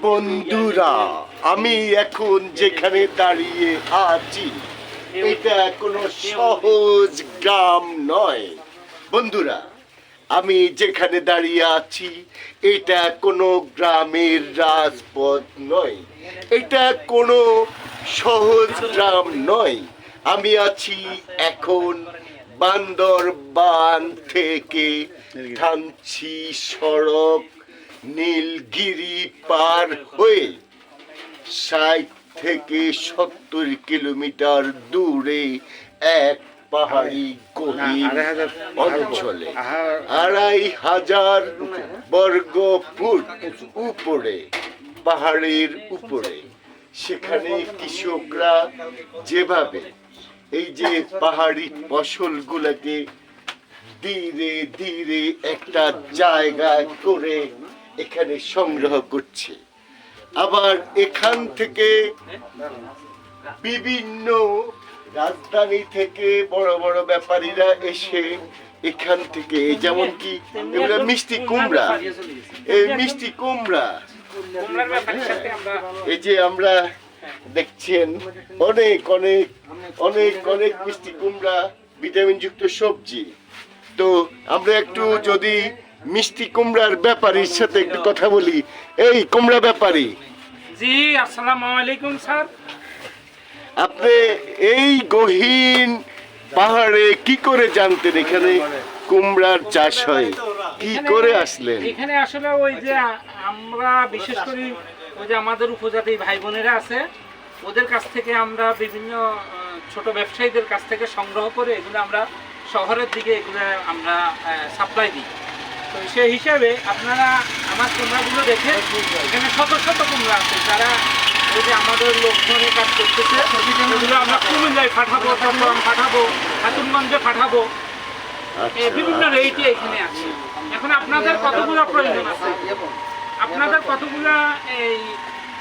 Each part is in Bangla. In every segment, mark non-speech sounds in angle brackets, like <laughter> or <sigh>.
বন্ধুরা, আমি এখন যেখানে দাঁড়িয়ে আছি, এটা কোনো সহজ গ্রাম নয়। বন্ধুরা, আমি যেখানে দাঁড়িয়ে আছি, এটা কোনো গ্রামের রাজপথ নয়। এটা কোনো সহজ গ্রাম নয়। আমি আছি এখন বান্দরবান থেকে থানচি সড়ক নীলগিরি পার হয়ে ষাট থেকে সত্তর কিলোমিটার দূরে এক পাহাড়ি গভীর অঞ্চলে আড়াই হাজার বর্গ ফুট উপরে পাহাড়ের উপরে। সেখানে কৃষকরা যেভাবে এই যে পাহাড়ি ফসলগুলোকে ধীরে ধীরে একটা জায়গায় করে এখানে সংগ্রহ করছে। আবার এখান থেকে বিভিন্ন রাজধানী থেকে বড় বড় ব্যাপারীরা এসে এখান থেকে যেমন কি মিষ্টি কুমড়া। এই মিষ্টি কুমড়া। এই যে আমরা দেখছেন অনেক অনেক অনেক অনেক মিষ্টি কুমড়া ভিটামিন যুক্ত সবজি। তো আমরা একটু যদি মিষ্টি কুমড়ার ব্যাপারীর সাথে একটু কথা বলি। এই কুমড়া ব্যাপারী। জি আসসালামু আলাইকুম স্যার। আপনি এই গহীন পাহাড়ে কি করে জানতেন এখানে কুমড়ার চাষ হয়? কি করে আসলেন? এখানে আসলে ওই যে আমরা বিশেষ করে ওই যে আমাদের উপজাতি ভাই বোনেরা আছে ওদের কাছ থেকে আমরা বিভিন্ন ছোট ব্যবসায়ীদের কাছ থেকে সংগ্রহ করে এগুলো আমরা শহরের দিকে এগুলো আমরা সাপ্লাই দিই। তো সেই হিসাবে আপনারা আমার কুমড়াগুলো দেখে এখানে শত শত কুমড়া আছে যারা ওই যে আমাদের লোকজনে কাজ করতেছে এগুলো আমরা কুমিল্লায় পাঠাবো চট্টগ্রাম পাঠাবো হাতুনগঞ্জে পাঠাবো। এ, আচ্ছা বিভিন্ন রেটে এখানে আছে। এখন আপনাদের কতগুলো প্রয়োজন আছে? আপনাদের কতগুলো এই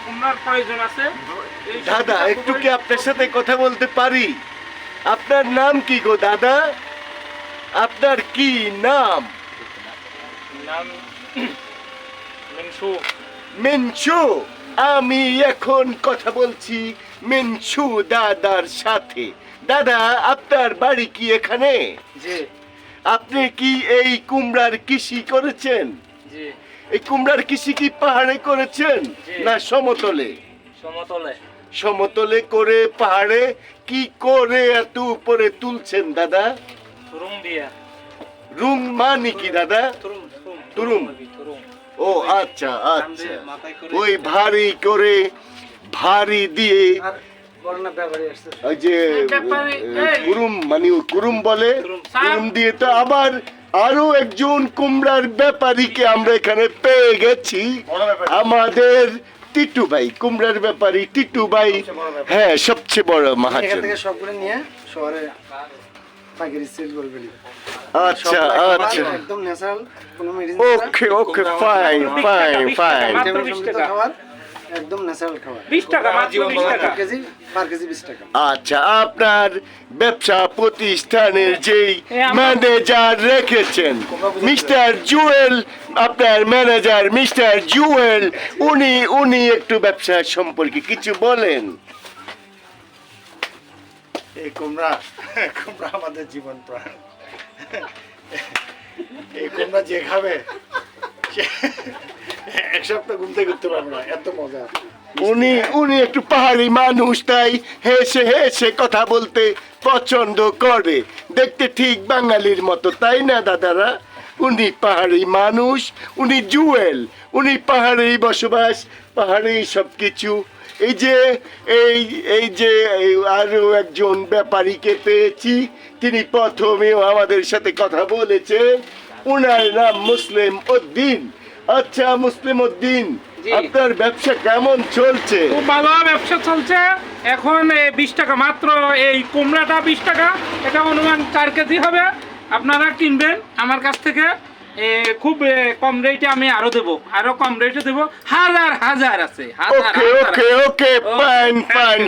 কুমড়ার প্রয়োজন আছে? দাদা একটু কি আপনার সাথে কথা বলতে পারি? আপনার নাম কি গো দাদা? আপনার কি নাম? নাম মিনসু। আমি এখন কথা বলছি মিনছু দাদার সাথে। দাদা আপনার বাড়ি কি এখানে? জি। আপনি কি এই কুমড়ার কৃষি করেছেন? জি। এই কুমড়ার কৃষি কি পাহাড়ে করেছেন না সমতলে? সমতলে। সমতলে করে পাহাড়ে কি করে এত উপরে তুলছেন দাদা? তুরুম দিয়া। রুম মানে কি দাদা? তুরুম। ও আচ্ছা আচ্ছা। ওই ভারী করে ভারী দিয়ে ওই যে। কুরুম মানে কুরুম বলে কুরুম। দিয়ে তো আবার আরও একজন কুমড়ার ব্যাপারীকে আমরা এখানে পেয়ে গেছি। আমাদের টিটু ভাই কুমড়ার ব্যাপারী টিটু ভাই। হ্যাঁ সবচেয়ে বড় এখান থেকে সবগুলো নিয়ে শহরে পাইকারি সেল করবে আচ্ছা আচ্ছা। একদম ন্যাচারাল কোনো medicine okay okay fine fine fine. খাবার একদম ন্যাচারাল খাবার। বিশ টাকা মাত্র বিশ টাকা। কেজি পার কেজি বিশ টাকা। আচ্ছা আপনার ব্যবসা প্রতিষ্ঠানের যেই ম্যানেজার রেখেছেন মিস্টার জুয়েল আপনার ম্যানেজার মিস্টার জুয়েল উনি উনি একটু ব্যবসা সম্পর্কে কিছু বলেন। এই কুমড়া <laughs> কুমড়া আমাদের জীবন প্রাণ। এই কুমড়া যে খাবে এক সপ্তাহ ঘুমতে করতে পারবে না, এত মজা। উনি উনি একটু পাহাড়ি মানুষ, তাই হেসে হেসে কথা বলতে পছন্দ করে। দেখতে ঠিক বাঙালির মতো, তাই না, দাদারা? উনি পাহাড়ি মানুষ, উনি জুয়েল, উনি পাহাড়েই বসবাস, পাহাড়েই সব কিছু এই যে এই এই যে এই আরও একজন ব্যাপারীকে পেয়েছি তিনি প্রথমেও আমাদের সাথে কথা বলেছে উনার নাম মুসলিম উদ্দিন। আচ্ছা মুসলিম উদ্দিন আপনার ব্যবসা কেমন চলছে? খুব ভালো ব্যবসা চলছে। এখন বিশ টাকা মাত্র এই কুমড়াটা বিশ টাকা। এটা অনুমান চার কেজি হবে। আপনারা কিনবেন আমার কাছ থেকে। খুব কম রেটে আমি আরও দেব। আরও কম রেটে দেব। হাজার হাজার আছে। হাজার ওকে ওকে ওকে ফাইন ফাইন